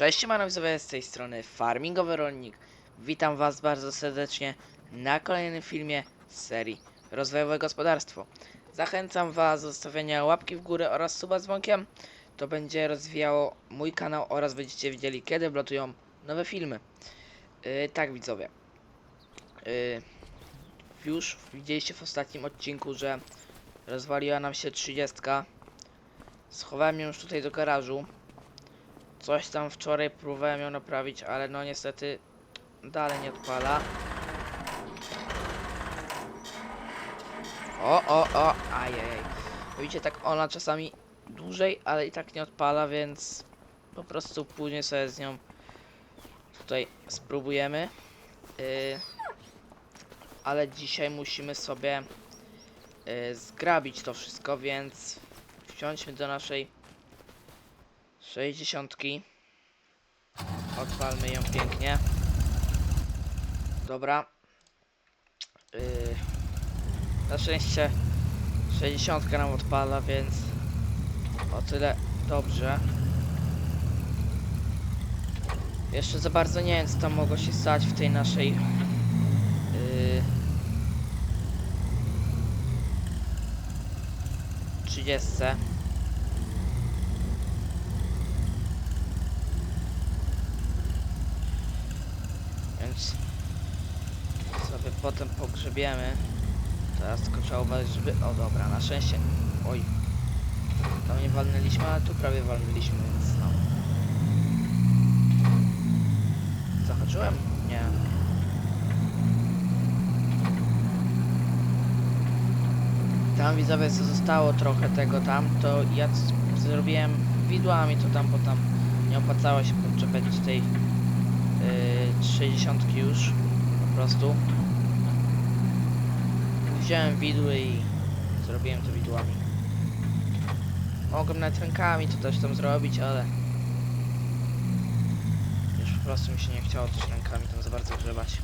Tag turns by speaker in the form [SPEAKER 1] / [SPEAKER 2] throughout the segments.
[SPEAKER 1] Cześć, widzowie z tej strony Farmingowy Rolnik. Witam Was bardzo serdecznie na kolejnym filmie z serii Rozwojowe Gospodarstwo. Zachęcam Was do zostawienia łapki w górę oraz suba z dzwonkiem. To będzie rozwijało mój kanał oraz będziecie wiedzieli kiedy wlatują nowe filmy. Yy, tak widzowie. Yy, już widzieliście w ostatnim odcinku, że rozwaliła nam się 30. Schowałem ją już tutaj do garażu. Coś tam wczoraj próbowałem ją naprawić, ale no niestety dalej nie odpala. O, o, o, ajej. Widzicie, tak ona czasami dłużej, ale i tak nie odpala, więc po prostu później sobie z nią tutaj spróbujemy. Yy, ale dzisiaj musimy sobie yy, zgrabić to wszystko, więc wsiądźmy do naszej 60. Odpalmy ją pięknie. Dobra. Yy, na szczęście 60 nam odpala, więc o tyle dobrze. Jeszcze za bardzo nie wiem, co tam mogło się stać w tej naszej yy, 30. Więc sobie potem pogrzebiemy. Teraz tylko trzeba uważać, żeby... O dobra, na szczęście... Oj. Tam nie walnęliśmy, ale tu prawie walnęliśmy, więc no. Zahaczyłem? Nie. Tam widzowie co zostało trochę tego tam, to ja zrobiłem widłami to tam, bo tam nie opłacało się podczepiać tej yy, 60 już po prostu wziąłem widły i zrobiłem to widłami mogłem nawet rękami to też tam zrobić, ale już po prostu mi się nie chciało też rękami tam za bardzo grzebać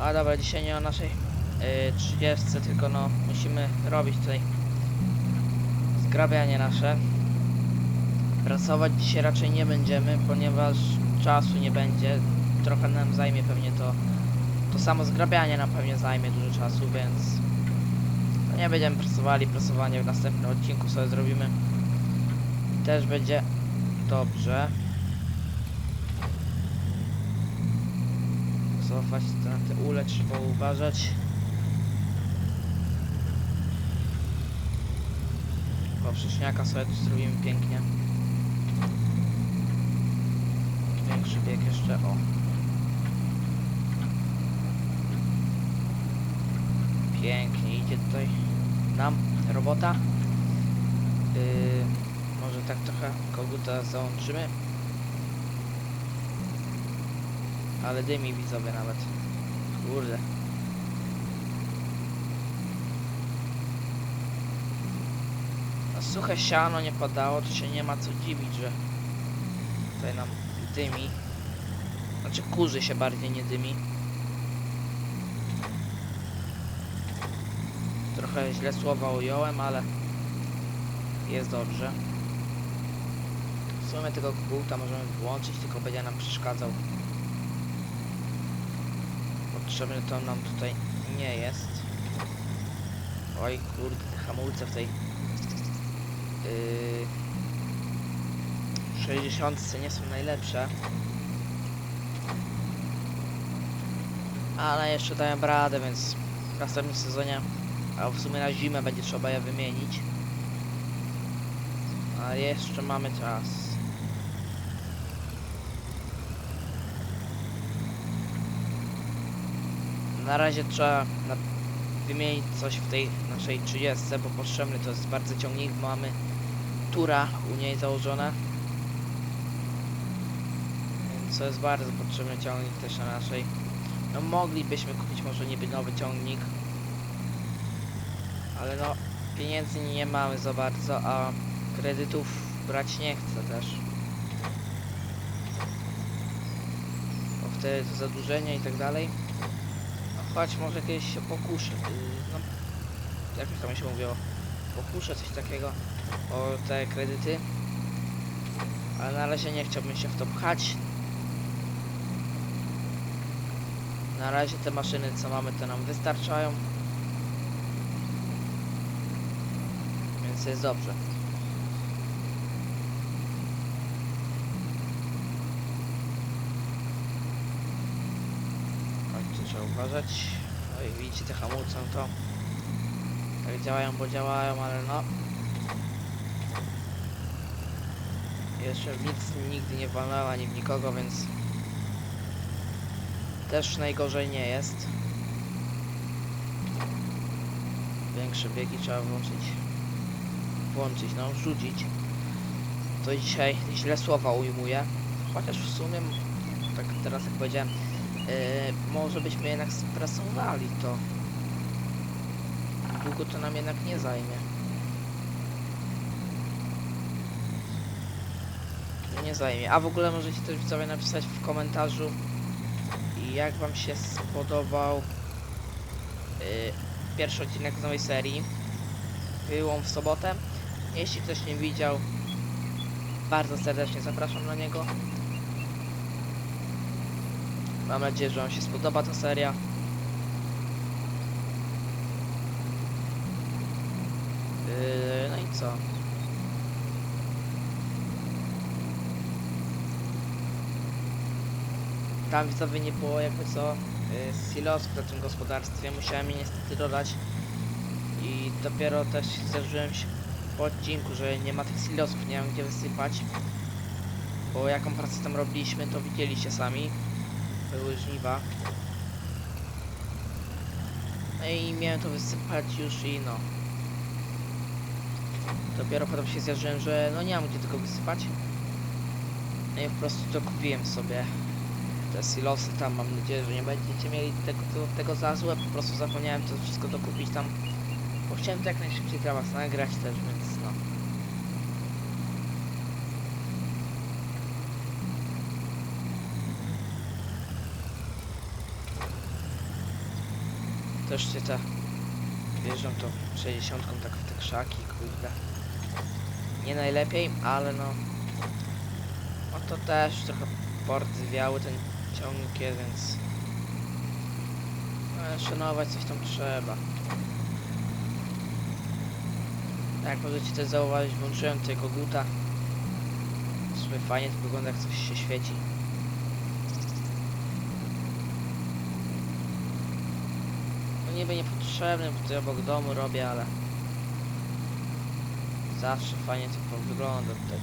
[SPEAKER 1] a dobra, dzisiaj nie o naszej yy, 30, tylko no musimy robić tutaj zgrabianie nasze Pracować dzisiaj raczej nie będziemy, ponieważ czasu nie będzie. Trochę nam zajmie pewnie to. To samo zgrabianie nam pewnie zajmie dużo czasu, więc nie będziemy pracowali. Pracowanie w następnym odcinku sobie zrobimy. Też będzie dobrze. Cofać to na te ule trzeba uważać. Poprzeczniaka sobie tu zrobimy pięknie. Większy bieg jeszcze, o. Pięknie idzie tutaj nam robota. Yy, może tak trochę koguta załączymy. Ale dymi widzowie nawet. Kurde. No suche siano nie padało, to się nie ma co dziwić, że tutaj nam dymi. Znaczy kurzy się bardziej, nie dymi. Trochę źle słowa ująłem, ale jest dobrze. W sumie tego koguta możemy włączyć, tylko będzie nam przeszkadzał. Potrzebny to nam tutaj nie jest. Oj kurde, te hamulce w tej yy, 60 nie są najlepsze. Ale jeszcze dają radę, więc w następnym sezonie, a w sumie na zimę będzie trzeba je wymienić. A jeszcze mamy czas. Na razie trzeba wymienić coś w tej naszej 30, bo potrzebny to jest bardzo ciągnik, bo mamy tura u niej założone. Więc to jest bardzo potrzebny ciągnik też na naszej. No moglibyśmy kupić może niby nowy ciągnik. Ale no pieniędzy nie mamy za bardzo, a kredytów brać nie chcę też. Bo wtedy to zadłużenie i tak dalej. No choć może kiedyś się pokuszę. yy, No, jak to mi się mówiło? Pokuszę coś takiego o te kredyty. Ale na razie nie chciałbym się w to pchać. Na razie te maszyny co mamy to nam wystarczają. Więc jest dobrze. Chodźcie, trzeba uważać. No i widzicie te hamulce no to tak działają, bo działają, ale no Jeszcze nic nigdy nie walnęła ani w nikogo, więc też najgorzej nie jest. Większe biegi trzeba włączyć. Włączyć, no, rzucić. To dzisiaj źle słowa ujmuję. Chociaż w sumie, tak teraz jak powiedziałem, yy, może byśmy jednak sprasowali to. Długo to nam jednak nie zajmie. nie zajmie. A w ogóle możecie też widzowie napisać w komentarzu jak wam się spodobał yy, pierwszy odcinek z nowej serii Wyłom w sobotę. Jeśli ktoś nie widział, bardzo serdecznie zapraszam na niego. Mam nadzieję, że wam się spodoba ta seria. Yy, no i co? Tam widzowie nie było jakby co y, silosów na tym gospodarstwie, musiałem je niestety dodać i dopiero też zdarzyłem się po odcinku, że nie ma tych silosów, nie wiem gdzie wysypać. Bo jaką pracę tam robiliśmy to widzieliście sami. Były żniwa. No i miałem to wysypać już i no. Dopiero potem się zjarzyłem, że no nie mam gdzie tego wysypać. No i po prostu to kupiłem sobie. Te silosy tam, mam nadzieję, że nie będziecie mieli tego, tego, tego za złe, po prostu zapomniałem to wszystko dokupić tam, bo chciałem to jak najszybciej dla was nagrać też, więc no. Też się te wjeżdżam tą 60 tak w te krzaki, kurde. Nie najlepiej, ale no. No to też trochę pordwiały ten ciągnik, więc e, szanować coś tam trzeba. Jak możecie też zauważyć, włączyłem tutaj koguta. W sumie fajnie to wygląda jak coś się świeci. No niby niepotrzebny, bo tutaj obok domu robię, ale zawsze fajnie to wygląda tutaj.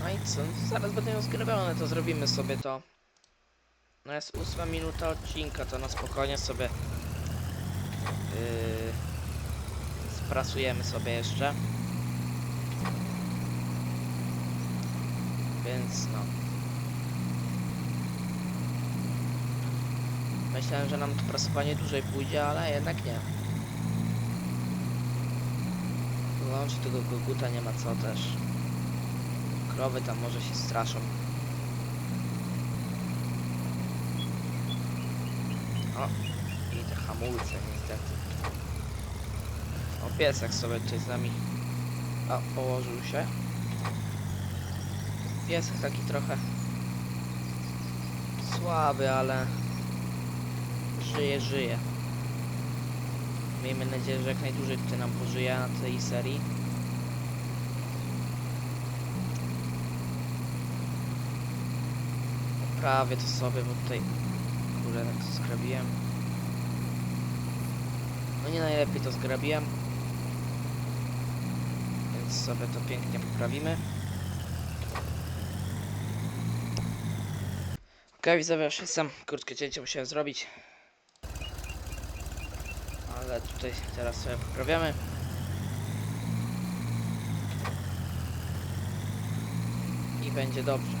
[SPEAKER 1] No i co? Zaraz będę ją zgrabione, to zrobimy sobie to. No jest ósma minuta odcinka, to na spokojnie sobie yy, sprasujemy sobie jeszcze. Więc no. Myślałem, że nam to prasowanie dłużej pójdzie, ale jednak nie. Wyłączyć tego koguta nie ma co też. Krowy tam może się straszą. O, i te hamulce niestety. O, piesek sobie tutaj z nami o, położył się. Piesek taki trochę słaby, ale żyje, żyje. Miejmy nadzieję, że jak najdłużej tutaj nam pożyje na tej serii. Prawie to sobie, bo tutaj kurde tak to zgrabiłem. No nie najlepiej to zgrabiłem. Więc sobie to pięknie poprawimy. Okej, widzowie, już jestem. Krótkie cięcie musiałem zrobić. Ale tutaj teraz sobie poprawiamy. I będzie dobrze.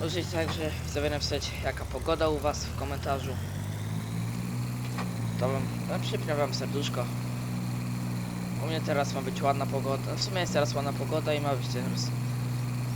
[SPEAKER 1] Możecie także widzowie napisać jaka pogoda u was w komentarzu. To wam, no, przypnę wam serduszko. U mnie teraz ma być ładna pogoda. W sumie jest teraz ładna pogoda i ma być teraz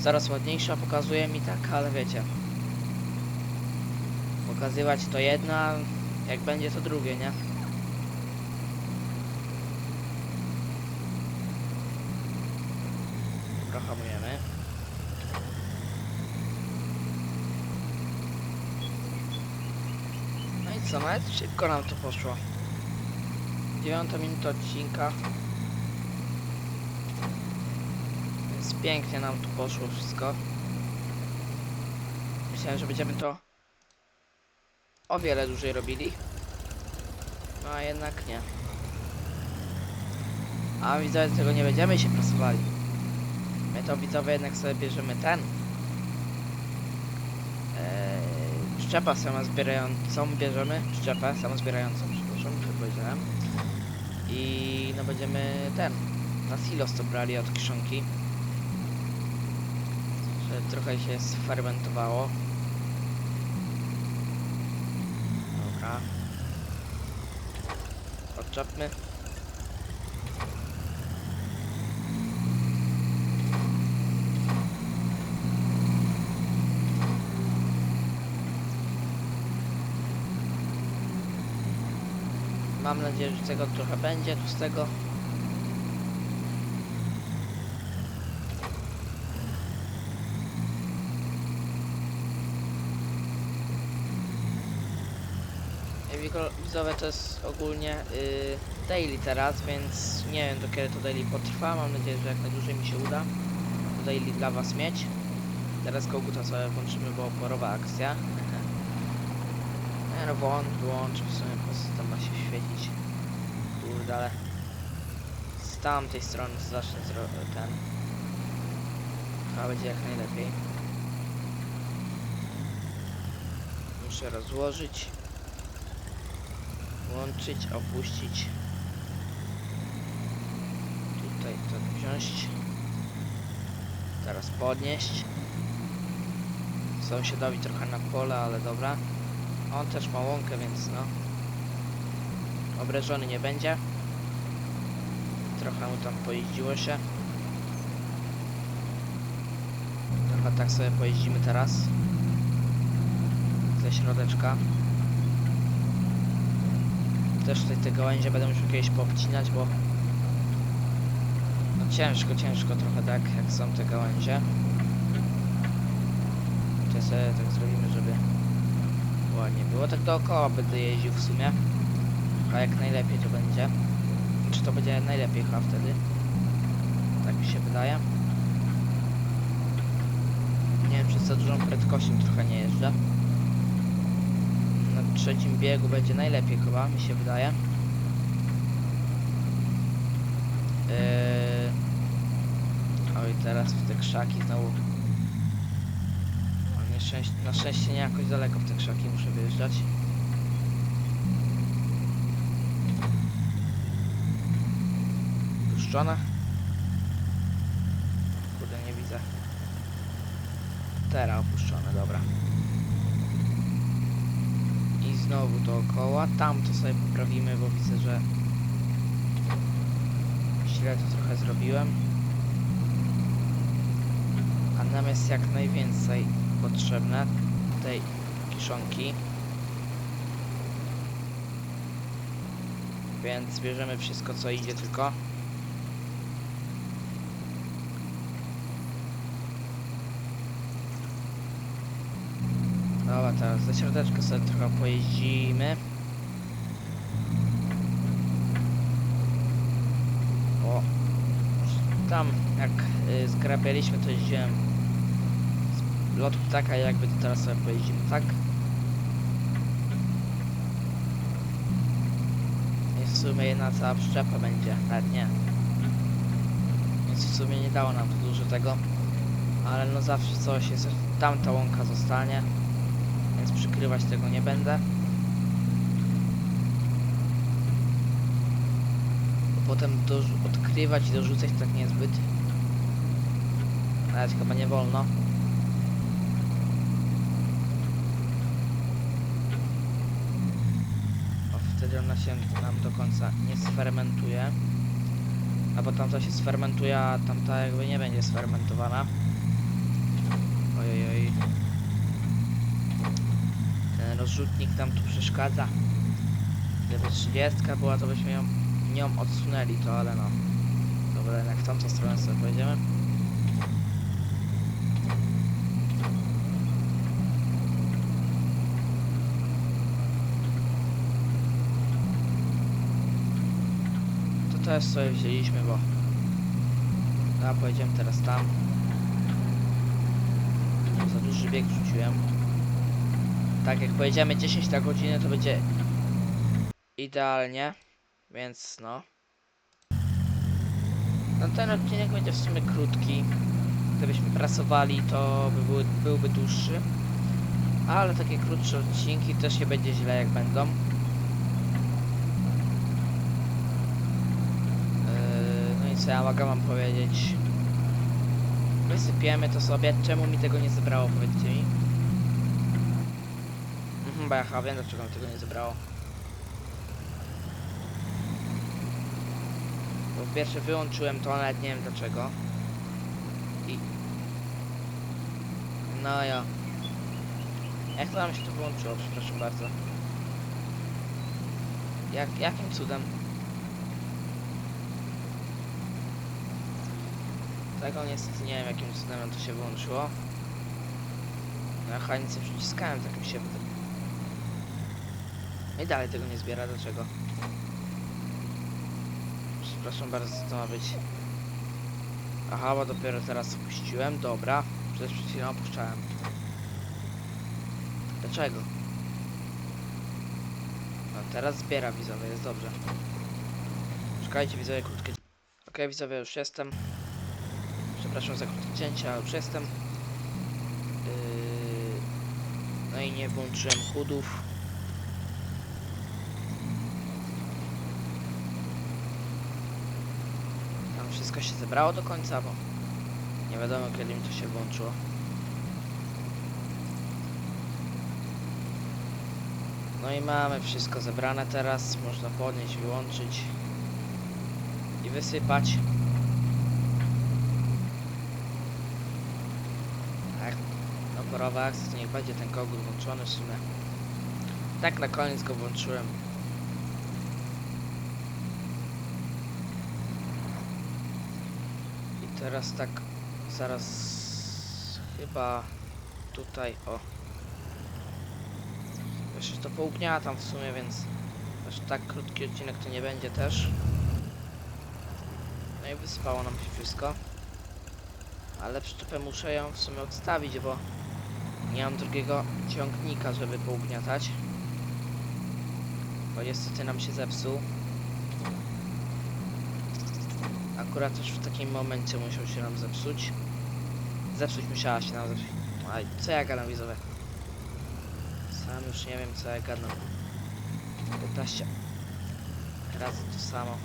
[SPEAKER 1] zaraz ładniejsza. Pokazuje mi tak, ale wiecie. Pokazywać to jedna, Jak będzie to drugie, nie? Dobra, hamujemy. No i co, nawet szybko nam to poszło. Dziewiąta minuta odcinka. Więc pięknie nam tu poszło wszystko. Myślałem, że będziemy to o wiele dłużej robili. No a jednak nie. A widzowie tego nie będziemy się prasowali. My to widzowie jednak sobie bierzemy ten. Eee, szczepa samozbierającą bierzemy. Szczepę samozbierającą, przepraszam, powiedziałem. I no będziemy ten. Na silos to brali od kiszonki. Że trochę się sfermentowało. Dobra. Odczepmy. Mam nadzieję, że tego trochę będzie tu z tego. Widzowie to jest ogólnie y, daily teraz, więc nie wiem do kiedy to daily potrwa. Mam nadzieję, że jak najdłużej mi się uda to daily dla was mieć. Teraz koguta sobie włączymy, bo oporowa akcja. Nie no włącz, włącz, w sumie po co tam ma się świecić. Kurde, ale z tamtej strony zacznę ten. Chyba będzie jak najlepiej. Muszę rozłożyć. Włączyć, opuścić. Tutaj to wziąć. Teraz podnieść. Sąsiadowi trochę na pole, ale dobra. On też ma łąkę, więc no. Obrażony nie będzie. Trochę mu tam pojeździło się. Trochę tak sobie pojeździmy teraz. Ze środeczka. Też tutaj te gałęzie będę musiał kiedyś poobcinać, bo no ciężko, ciężko trochę tak, jak są te gałęzie. To sobie tak zrobimy, żeby ładnie było. Tak dookoła będę jeździł w sumie. A jak najlepiej to będzie. Czy to będzie najlepiej chyba wtedy? Tak mi się wydaje. Nie wiem, czy za dużą prędkością trochę nie jeżdżę. Trzecim biegu będzie najlepiej chyba, mi się wydaje. Yy... Oj, teraz w te krzaki znowu. O, na szczęście nie jakoś daleko w te krzaki muszę wyjeżdżać. Puszczona? Kurde, nie widzę. Teraz opuszczone, dobra. Znowu dookoła. Tam to sobie poprawimy, bo widzę, że źle to trochę zrobiłem. A nam jest jak najwięcej potrzebne tej kiszonki. Więc bierzemy wszystko co idzie tylko. Teraz za środeczkę sobie trochę pojeździmy. O, tam jak y, zgrabialiśmy to jeździłem z lotu ptaka, jakby to teraz sobie pojeździmy, tak? I w sumie jedna cała przyczepa będzie, nawet nie. Więc w sumie nie dało nam to dużo tego. Ale no zawsze coś jest, tamta łąka zostanie więc przykrywać tego nie będę. Potem odkrywać i dorzucać tak niezbyt. Nawet chyba nie wolno. Bo wtedy ona się nam do końca nie sfermentuje. A bo tamta się sfermentuje, a tamta jakby nie będzie sfermentowana. Ojej, oj. Rozrzutnik nam tu przeszkadza. Gdyby 30 była, to byśmy ją, nią odsunęli to, ale no. Dobra, jednak w tamtą stronę sobie pojedziemy. To też sobie wzięliśmy, bo... A, pojedziemy teraz tam. Za duży bieg rzuciłem. Tak, jak pojedziemy 10 na godzinę, to będzie idealnie, więc no. No ten odcinek będzie w sumie krótki. Gdybyśmy pracowali, to by były, byłby dłuższy. Ale takie krótsze odcinki też nie będzie źle jak będą. Yy, no i co ja mogę wam powiedzieć? Wysypiemy to sobie. Czemu mi tego nie zebrało, powiedzcie mi? Ja wiem, dlaczego mi tego nie zebrało. Bo po pierwsze wyłączyłem to, nawet nie wiem dlaczego. I... No ja. Jak to nam się to wyłączyło, przepraszam bardzo. Jak, jakim cudem? Tego niestety nie wiem jakim cudem to się wyłączyło. Nic nie przyciskałem, tak mi się wydaje. I dalej tego nie zbiera, dlaczego? Przepraszam bardzo, co to ma być? Aha, bo dopiero teraz opuściłem, dobra. Przecież przed chwilą opuszczałem. Dlaczego? No teraz zbiera widzowie, jest dobrze. Szukajcie widzowie krótkie... Okej widzowie, już jestem. Przepraszam za krótkie cięcie, ale już jestem. Yy... No i nie włączyłem chudów. Tam wszystko się zebrało do końca, bo nie wiadomo kiedy mi to się włączyło. No i mamy wszystko zebrane teraz. Można podnieść, wyłączyć i wysypać. Tak, oporowa akcja, to niech będzie ten kogut włączony w sumie. Tak na koniec go włączyłem. I teraz tak zaraz chyba tutaj o jeszcze to pougniatam w sumie, więc aż tak krótki odcinek to nie będzie też. No i wyspało nam się wszystko. Ale przyczepę muszę ją w sumie odstawić, bo nie mam drugiego ciągnika, żeby pougniatać. Bo niestety nam się zepsuł. Akurat też w takim momencie musiał się nam zepsuć. Zepsuć musiała się nam zepsuć. Aj, co ja gadam widzowie? Sam już nie wiem co ja gadam. 15 razy to samo.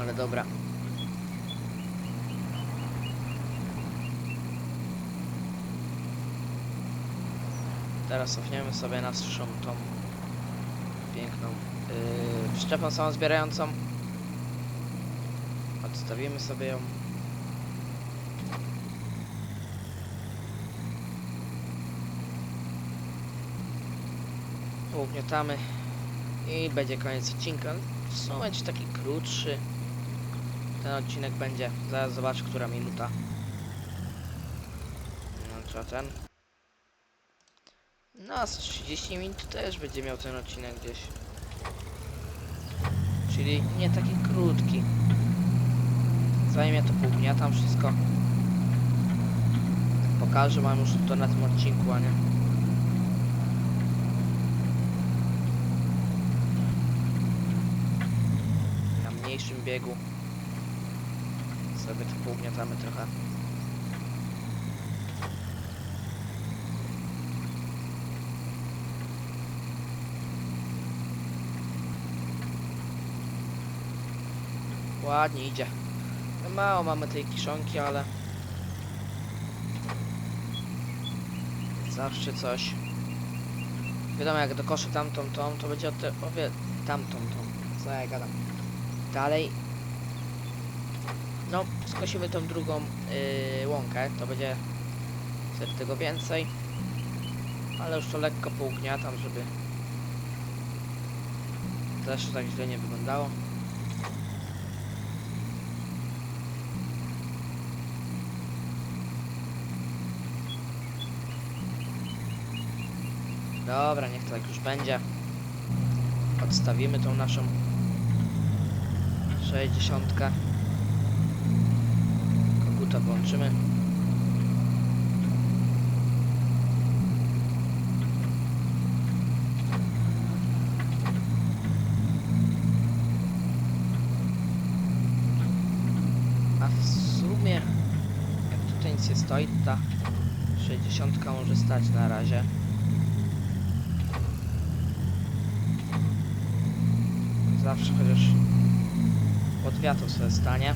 [SPEAKER 1] Ale dobra. Teraz cofniemy sobie naszą tą piękną yy, przyczepą samozbierającą. Odstawimy sobie ją. Pougniatamy i będzie koniec odcinka. W sumie będzie taki krótszy. Ten odcinek będzie. Zaraz zobacz, która minuta. No co ten? No, z 30 minut też będzie miał ten odcinek gdzieś. Czyli nie taki krótki. Ja to pougniatam wszystko. Pokażę wam już to na tym odcinku, a nie. Na mniejszym biegu. Sobie to pougniatamy trochę. Ładnie idzie. No Mało mamy tej kiszonki, ale zawsze coś. Wiadomo, jak dokoszę tamtą tą, to będzie o, te, o wie, tamtą tą. Co ja gadam. Dalej. No, skosimy tą drugą yy, łąkę, to będzie wtedy tego więcej. Ale już to lekko pougniatam, żeby też tak źle nie wyglądało. Dobra, niech to tak już będzie. Odstawimy tą naszą 60. Koguta włączymy. A w sumie, jak tutaj nic nie stoi, to ta 60 może stać na razie. Zawsze chociaż od wiatru sobie stanie.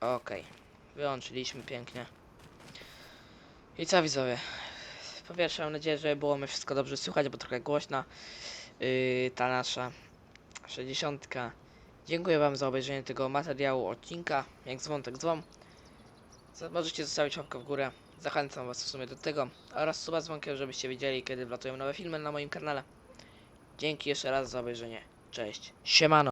[SPEAKER 1] Okej, wyłączyliśmy pięknie. I co widzowie? Po pierwsze mam nadzieję, że było mi wszystko dobrze słychać, bo trochę głośna yy, ta nasza 60. Dziękuję wam za obejrzenie tego materiału odcinka. Jak dzwon, tak dzwon. Możecie zostawić łapkę w górę. Zachęcam was w sumie do tego. Oraz suba dzwonkiem, żebyście wiedzieli, kiedy wlatują nowe filmy na moim kanale. Dzięki jeszcze raz za obejrzenie. Cześć. Siemano.